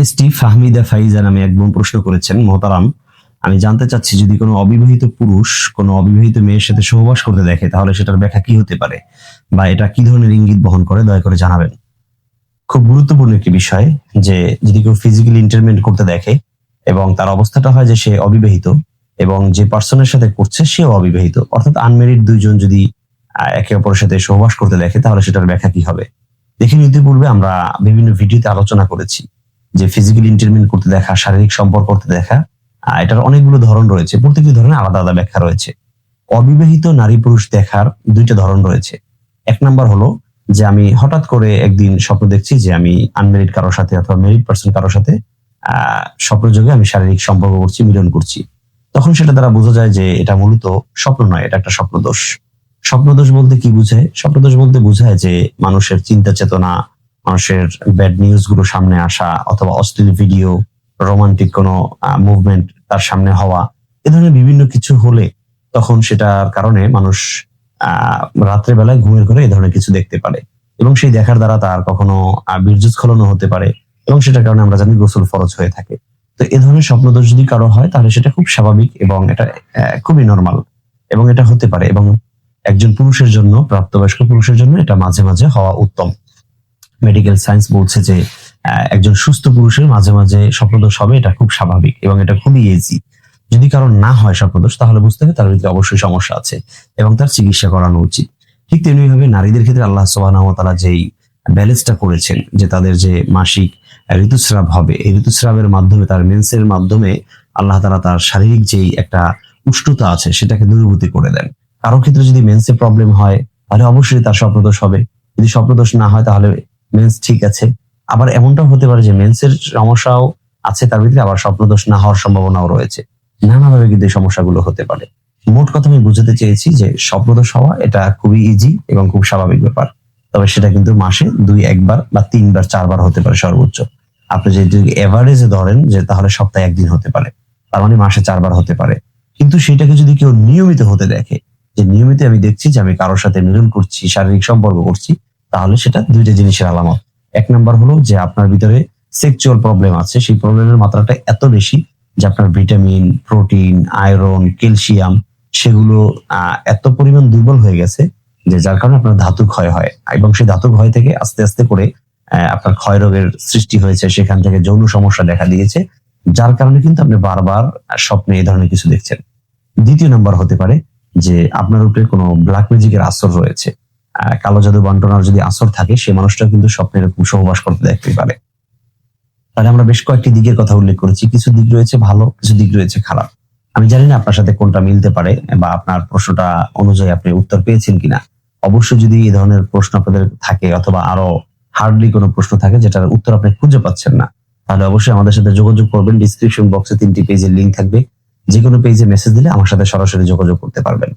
MST Fahmida ফাইজা নামে এক বোন প্রশ্ন করেছেন, মোহতারাম, আমি জানতে চাচ্ছি যদি কোনো অবিবাহিত পুরুষ কোনো অবিবাহিত মেয়ের সাথে সহবাস করতে দেখে, তাহলে সেটার ব্যাখ্যা কি হতে পারে? বা এটা কি ধরনের ইঙ্গিত বহন করে? দয়া করে জানাবেন। খুব গুরুত্বপূর্ণ একটি বিষয় যে, যদি কেউ ফিজিক্যালি ইন্টারমেন্ট করতে দেখে এবং তার অবস্থাটা হয় যে সে অবিবাহিত এবং যে পার্সনের সাথে করছে সেও অবিবাহিত, অর্থাৎ আনমেরিড দুইজন যদি একে অপরের সাথে সহবাস করতে দেখে, তাহলে সেটার ব্যাখ্যা কি হবে? দেখে পূর্বে আমরা বিভিন্ন ভিডিওতে আলোচনা করেছি। যে ফিজিক্যাল ইন্টারমিন করতে দেখা, শারীরিক সম্পর্ক করতে দেখা এটার অনেকগুলো ধরন রয়েছে। প্রত্যেকটি ধরনের আলাদা আলাদা ব্যাখ্যা রয়েছে। অবিবাহিত নারী পুরুষ দেখার দুইটা ধরন রয়েছে। এক নাম্বার হলো যে আমি হঠাৎ করে একদিন স্বপ্ন দেখছি যে আমি আনমেরিড কারোর সাথে অথবা মেরিড পার্সন কারোর সাথে স্বপ্নযোগে আমি শারীরিক সম্পর্ক করছি, মিলন করছি। তখন সেটা দ্বারা বোঝা যায় যে এটা মূলত স্বপ্ন নয়, এটা একটা স্বপ্নদোষ। স্বপ্নদোষ বলতে কি বুঝায়? স্বপ্নদোষ বলতে বোঝায় যে মানুষের চিন্তা চেতনা মানুষের ব্যাড নিউজগুলো সামনে আসা অথবা অশ্লীল ভিডিও রোমান্টিক কোনো মুভমেন্ট তার সামনে হওয়া, এ ধরনের বিভিন্ন কিছু হলে তখন সেটার কারণে মানুষ রাত্রে বেলায় ঘুমের ঘরে এই ধরনের কিছু দেখতে পারে এবং সেই দেখার দ্বারা তার কখনো বীর্যস্খলনও হতে পারে এবং সেটার কারণে আমরা জানি গোসল ফরজ হয়ে থাকে। তো এ ধরনের স্বপ্নদোষ যদি কারও হয় তাহলে সেটা খুব স্বাভাবিক এবং এটা খুবই নর্মাল এবং এটা হতে পারে এবং একজন পুরুষের জন্য, প্রাপ্তবয়স্ক পুরুষের জন্য এটা মাঝে মাঝে হওয়া উত্তম। মেডিকেল সায়েন্স বলছে যে একজন সুস্থ পুরুষের মাঝে মাঝে স্বপ্নদোষ হবে, এটা খুব স্বাভাবিক এবং এটা খুবই ইজি যদি কারণ না হয় স্বপ্নদোষ তাহলে বুঝতে হবে তার ভিতরে অবশ্যই সমস্যা আছে এবং তার চিকিৎসা করানো উচিত। ঠিক তেমনি ভাবে নারীদের ক্ষেত্রে আল্লাহ ওয়া যেই ব্যালেন্সটা করেছেন, যে তাদের যে মাসিক ঋতুস্রাব হবে, এই ঋতুস্রাবের মাধ্যমে, তার মেন্সের মাধ্যমে আল্লাহ তাআলা তার শারীরিক যেই একটা উষ্ণতা আছে, সেটাকে দূরীভূতি করে দেন। কারও ক্ষেত্রে যদি মেন্সে প্রবলেম হয়, তাহলে অবশ্যই তার স্বপ্নদোষ হবে। যদি স্বপ্নদোষ না হয়, তাহলে মেন্স ঠিক আছে। আবার এমনটাও হতে পারে যে মেন্সের সমস্যাও আছে, তার ভিতরে আবার স্বপ্নদোষ না হওয়ার সম্ভাবনাও রয়েছে। নানাভাবে কিন্তু এই সমস্যাগুলো হতে পারে। মোট কথা আমি বুঝাতে চেয়েছি যে স্বপ্নদোষ হওয়া এটা খুবই ইজি এবং খুব স্বাভাবিক ব্যাপার। তবে সেটা কিন্তু মাসে দুই, একবার বা তিনবার, চারবার হতে পারে সর্বোচ্চ। আপনি যদি এভারেজে ধরেন যে তাহলে সপ্তাহে একদিন হতে পারে। তার মানে মাসে চারবার হতে পারে। কিন্তু সেটাকে যদি কেউ নিয়মিত হতে দেখে, যে নিয়মিত আমি দেখছি যে আমি কারোর সাথে মিলন করছি, শারীরিক সম্পর্ক করছি তাহলে সেটা দুইটা জিনিসের আলামত। এক নাম্বার হলো যে আপনার ভিতরে সেক্সুয়াল প্রবলেম আছে। সেই প্রবলেমের মাত্রাটা এত বেশি যে আপনার ভিটামিন, প্রোটিন, আয়রন, ক্যালসিয়াম সেগুলো এত পরিমাণ দুর্বল হয়ে গেছে যে যার কারণে আপনার ধাতু ক্ষয় হয়। এবং সেই ধাতু ক্ষয় থেকে আস্তে আস্তে করে আপনার ক্ষয় রোগের সৃষ্টি হয়েছে। সেখান থেকে যৌন সমস্যা দেখা দিয়েছে। যার কারণে কিন্তু আপনি বারবার স্বপ্নে এই ধরনের কিছু দেখছেন। দ্বিতীয় নাম্বার হতে পারে যে আপনার উপরে কোনো ব্ল্যাক ম্যাজিকের আসর রয়েছে। কালো জাদু বন্টনার যদি আসর থাকে সে মানুষটা কিন্তু স্বপ্নে এরকম সহবাস করতে দেখতে পারে। তাহলে আমরা বেশ কয়েকটি দিকের কথা উল্লেখ করেছি। কিছু দিক রয়েছে ভালো, কিছু দিক রয়েছে খারাপ। আমি জানি না আপনার সাথে কোনটা মিলতে পারে বা আপনার প্রশ্নটা অনুযায়ী আপনি উত্তর পেয়েছেন কিনা। অবশ্যই যদি এই ধরনের প্রশ্ন আপনাদের থাকে অথবা আরও হার্ডলি কোনো প্রশ্ন থাকে যেটার উত্তর আপনি খুঁজে পাচ্ছেন না, তাহলে অবশ্যই আমাদের সাথে যোগাযোগ করবেন। ডিসক্রিপশন বক্সে তিনটি পেজের লিঙ্ক থাকবে। যে কোনো পেজে মেসেজ দিলে আমার সাথে সরাসরি যোগাযোগ করতে পারবেন।